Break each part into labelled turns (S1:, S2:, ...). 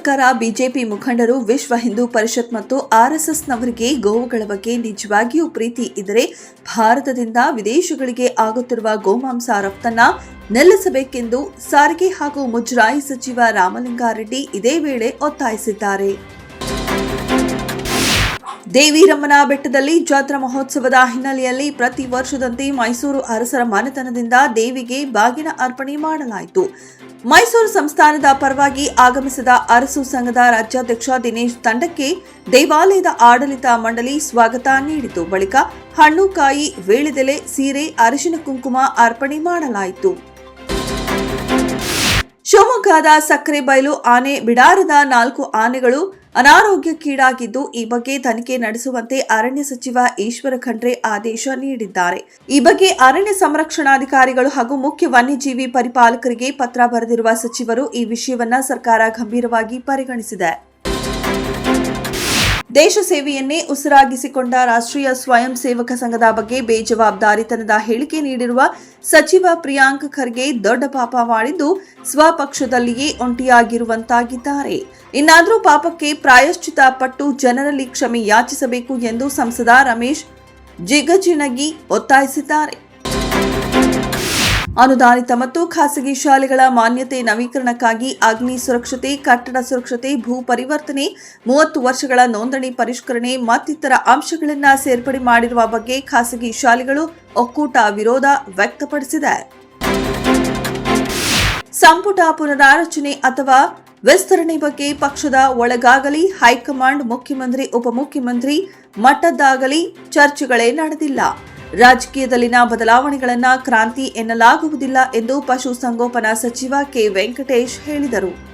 S1: ಸರ್ಕಾರ, ಬಿಜೆಪಿ ಮುಖಂಡರು, ವಿಶ್ವ ಹಿಂದೂ ಪರಿಷತ್ ಮತ್ತು ಆರ್ಎಸ್ಎಸ್ನವರಿಗೆ ಗೋವುಗಳ ಬಗ್ಗೆ ನಿಜವಾಗಿಯೂ ಪ್ರೀತಿ ಇದ್ದರೆ ಭಾರತದಿಂದ ವಿದೇಶಗಳಿಗೆ ಆಗುತ್ತಿರುವ ಗೋಮಾಂಸ ರಫ್ತನ್ನ ನಿಲ್ಲಿಸಬೇಕೆಂದು ಸಾರಿಗೆ ಹಾಗೂ ಮುಜರಾಯಿ ಸಚಿವ ರಾಮಲಿಂಗಾರೆಡ್ಡಿ ಇದೇ ವೇಳೆ ಒತ್ತಾಯಿಸಿದ್ದಾರೆ. ದೇವಿರಮ್ಮನ ಬೆಟ್ಟದಲ್ಲಿ ಜಾತ್ರಾ ಮಹೋತ್ಸವದ ಹಿನ್ನೆಲೆಯಲ್ಲಿ ಪ್ರತಿ ವರ್ಷದಂತೆ ಮೈಸೂರು ಅರಸರ ಮನೆತನದಿಂದ ದೇವಿಗೆ ಬಾಗಿನ ಅರ್ಪಣೆ ಮಾಡಲಾಯಿತು. ಮೈಸೂರು ಸಂಸ್ಥಾನದ ಪರವಾಗಿ ಆಗಮಿಸಿದ ಅರಸು ಸಂಘದ ರಾಜ್ಯಾಧ್ಯಕ್ಷ ದಿನೇಶ್ ತಂಡಕ್ಕೆ ದೇವಾಲಯದ ಆಡಳಿತ ಮಂಡಳಿ ಸ್ವಾಗತ ನೀಡಿತು. ಬಳಿಕ ಹಣ್ಣು ಕಾಯಿ ವೇಳೆದೆಲೆ, ಸೀರೆ, ಅರಿಶಿನ ಕುಂಕುಮ ಅರ್ಪಣೆ ಮಾಡಲಾಯಿತು. ಶಿವಮೊಗ್ಗದ ಸಕ್ಕರೆ ಬಯಲು ಆನೆ ಬಿಡಾರದ ನಾಲ್ಕು ಆನೆಗಳು ಅನಾರೋಗ್ಯಕ್ಕೀಡಾಗಿದ್ದು ಈ ಬಗ್ಗೆ ತನಿಖೆ ನಡೆಸುವಂತೆ ಅರಣ್ಯ ಸಚಿವ ಈಶ್ವರ ಖಂಡ್ರೆ ಆದೇಶ ನೀಡಿದ್ದಾರೆ. ಈ ಬಗ್ಗೆ ಅರಣ್ಯ ಸಂರಕ್ಷಣಾಧಿಕಾರಿಗಳು ಹಾಗೂ ಮುಖ್ಯ ವನ್ಯಜೀವಿ ಪರಿಪಾಲಕರಿಗೆ ಪತ್ರ ಬರೆದಿರುವ ಸಚಿವರು ಈ ವಿಷಯವನ್ನ ಸರ್ಕಾರ ಗಂಭೀರವಾಗಿ ಪರಿಗಣಿಸಿದೆ. ದೇಶ ಸೇವೆಯನ್ನೇ ಉಸಿರಾಗಿಸಿಕೊಂಡ ರಾಷ್ಟ್ರೀಯ ಸ್ವಯಂ ಸೇವಕ ಸಂಘದ ಬಗ್ಗೆ ಬೇಜವಾಬ್ದಾರಿತನದ ಹೇಳಿಕೆ ನೀಡಿರುವ ಸಚಿವ ಪ್ರಿಯಾಂಕ್ ಖರ್ಗೆ ದೊಡ್ಡ ಪಾಪ ಮಾಡಿದ್ದು ಸ್ವಪಕ್ಷದಲ್ಲಿಯೇ ಒಂಟಿಯಾಗಿರುವಂತಾಗಿದ್ದಾರೆ. ಇನ್ನಾದರೂ ಪಾಪಕ್ಕೆ ಪ್ರಾಯಶ್ಚಿತ ಪಟ್ಟು ಜನರಲ್ಲಿ ಕ್ಷಮೆ ಯಾಚಿಸಬೇಕು ಎಂದು ಸಂಸದ ರಮೇಶ್ ಜಿಗಜಿಣಗಿ ಒತ್ತಾಯಿಸಿದ್ದಾರೆ. ಅನುದಾನಿತ ಮತ್ತು ಖಾಸಗಿ ಶಾಲೆಗಳ ಮಾನ್ಯತೆ ನವೀಕರಣಕ್ಕಾಗಿ ಅಗ್ನಿ ಸುರಕ್ಷತೆ, ಕಟ್ಟಡ ಸುರಕ್ಷತೆ, ಭೂ ಪರಿವರ್ತನೆ, ಮೂವತ್ತು ವರ್ಷಗಳ ನೋಂದಣಿ ಪರಿಷ್ಕರಣೆ, ಮತ್ತಿತರ ಅಂಶಗಳನ್ನು ಸೇರ್ಪಡೆ ಮಾಡಿರುವ ಬಗ್ಗೆ ಖಾಸಗಿ ಶಾಲೆಗಳು ಒಕ್ಕೂಟ ವಿರೋಧ ವ್ಯಕ್ತಪಡಿಸಿದೆ. ಸಂಪುಟ ಪುನರಾರಚನೆ ಅಥವಾ ವಿಸ್ತರಣೆ ಬಗ್ಗೆ ಪಕ್ಷದ ಒಳಗಾಗಲಿ, ಹೈಕಮಾಂಡ್ ಮುಖ್ಯಮಂತ್ರಿ, ಉಪಮುಖ್ಯಮಂತ್ರಿ ಮಟ್ಟದ್ದಾಗಲಿ ಚರ್ಚೆಗಳೇ ನಡೆದಿಲ್ಲ. ರಾಜಕೀಯದಲ್ಲಿನ ಬದಲಾವಣೆಗಳನ್ನ ಕ್ರಾಂತಿ ಎನ್ನಲಾಗುವುದಿಲ್ಲ ಎಂದು ಪಶುಸಂಗೋಪನಾ ಸಚಿವ ಕೆ ವೆಂಕಟೇಶ್ ಹೇಳಿದರು.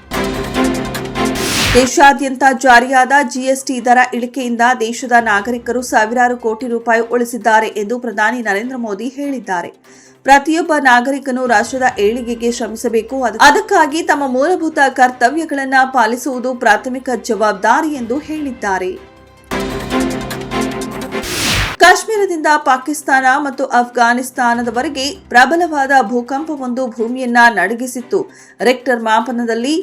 S1: ದೇಶಾದ್ಯಂತ ಜಾರಿಯಾದ ಜಿಎಸ್ಟಿ ದರ ಇಳಿಕೆಯಿಂದ ದೇಶದ ನಾಗರಿಕರು ಸಾವಿರಾರು ಕೋಟಿ ರೂಪಾಯಿ ಉಳಿಸಿದ್ದಾರೆ ಎಂದು ಪ್ರಧಾನಿ ನರೇಂದ್ರ ಮೋದಿ ಹೇಳಿದ್ದಾರೆ. ಪ್ರತಿಯೊಬ್ಬ ನಾಗರಿಕನು ರಾಷ್ಟ್ರದ ಏಳಿಗೆಗೆ ಶ್ರಮಿಸಬೇಕು. ಅದ- ಅದಕ್ಕಾಗಿ ತಮ್ಮ ಮೂಲಭೂತ ಕರ್ತವ್ಯಗಳನ್ನು ಪಾಲಿಸುವುದು ಪ್ರಾಥಮಿಕ ಜವಾಬ್ದಾರಿ ಎಂದು ಹೇಳಿದ್ದಾರೆ. ಕಾಶ್ಮೀರದಿಂದ ಪಾಕಿಸ್ತಾನ ಮತ್ತು ಅಫ್ಘಾನಿಸ್ತಾನದವರೆಗೆ ಪ್ರಬಲವಾದ ಭೂಕಂಪವೊಂದು ಭೂಮಿಯನ್ನ ನಡಗಿಸಿತ್ತು. ರೆಕ್ಟರ್ ಮಾಪನದಲ್ಲಿ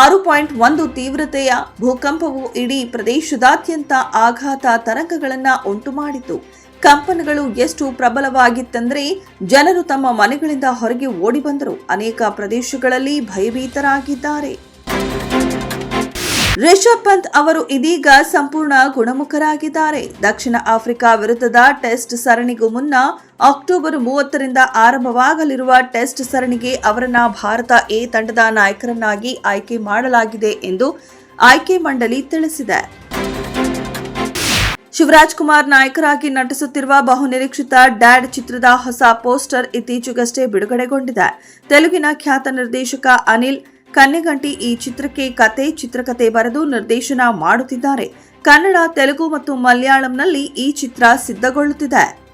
S1: ಆರು ಪಾಯಿಂಟ್ ಒಂದು ತೀವ್ರತೆಯ ಭೂಕಂಪವು ಇಡೀ ಪ್ರದೇಶದಾದ್ಯಂತ ಆಘಾತ ತರಂಗಗಳನ್ನು ಉಂಟು ಮಾಡಿತು ಕಂಪನಗಳು ಎಷ್ಟು ಪ್ರಬಲವಾಗಿತ್ತೆಂದರೆ ಜನರು ತಮ್ಮ ಮನೆಗಳಿಂದ ಹೊರಗೆ ಓಡಿ ಬಂದರು. ಅನೇಕ ಪ್ರದೇಶಗಳಲ್ಲಿ ಭಯಭೀತರಾಗಿದ್ದಾರೆ. ರಿಷಬ್ ಪಂತ್ ಅವರು ಇದೀಗ ಸಂಪೂರ್ಣ ಗುಣಮುಖರಾಗಿದ್ದಾರೆ. ದಕ್ಷಿಣ ಆಫ್ರಿಕಾ ವಿರುದ್ಧದ ಟೆಸ್ಟ್ ಸರಣಿಗೂ ಮುನ್ನ ಅಕ್ಟೋಬರ್ ಮೂವತ್ತರಿಂದ ಆರಂಭವಾಗಲಿರುವ ಟೆಸ್ಟ್ ಸರಣಿಗೆ ಅವರನ್ನ ಭಾರತ ಎ ತಂಡದ ನಾಯಕರನ್ನಾಗಿ ಆಯ್ಕೆ ಮಾಡಲಾಗಿದೆ ಎಂದು ಆಯ್ಕೆ ಮಂಡಳಿ ತಿಳಿಸಿದೆ. ಶಿವರಾಜ್ ಕುಮಾರ್ ನಾಯಕರಾಗಿ ನಟಿಸುತ್ತಿರುವ ಬಹುನಿರೀಕ್ಷಿತ ಡ್ಯಾಡ್ ಚಿತ್ರದ ಹೊಸ ಪೋಸ್ಟರ್ ಇತ್ತೀಚೆಗಷ್ಟೇ ಬಿಡುಗಡೆಗೊಂಡಿದೆ. ತೆಲುಗಿನ ಖ್ಯಾತ ನಿರ್ದೇಶಕ ಅನಿಲ್ ಕನ್ನೆಗಂಟಿ ಈ ಚಿತ್ರಕ್ಕೆ ಕತೆ, ಚಿತ್ರಕತೆ ಬರೆದು ನಿರ್ದೇಶನ ಮಾಡುತ್ತಿದ್ದಾರೆ. ಕನ್ನಡ, ತೆಲುಗು ಮತ್ತು ಮಲಯಾಳಂನಲ್ಲಿ ಈ ಚಿತ್ರ ಸಿದ್ಧಗೊಳ್ಳುತ್ತಿದೆ.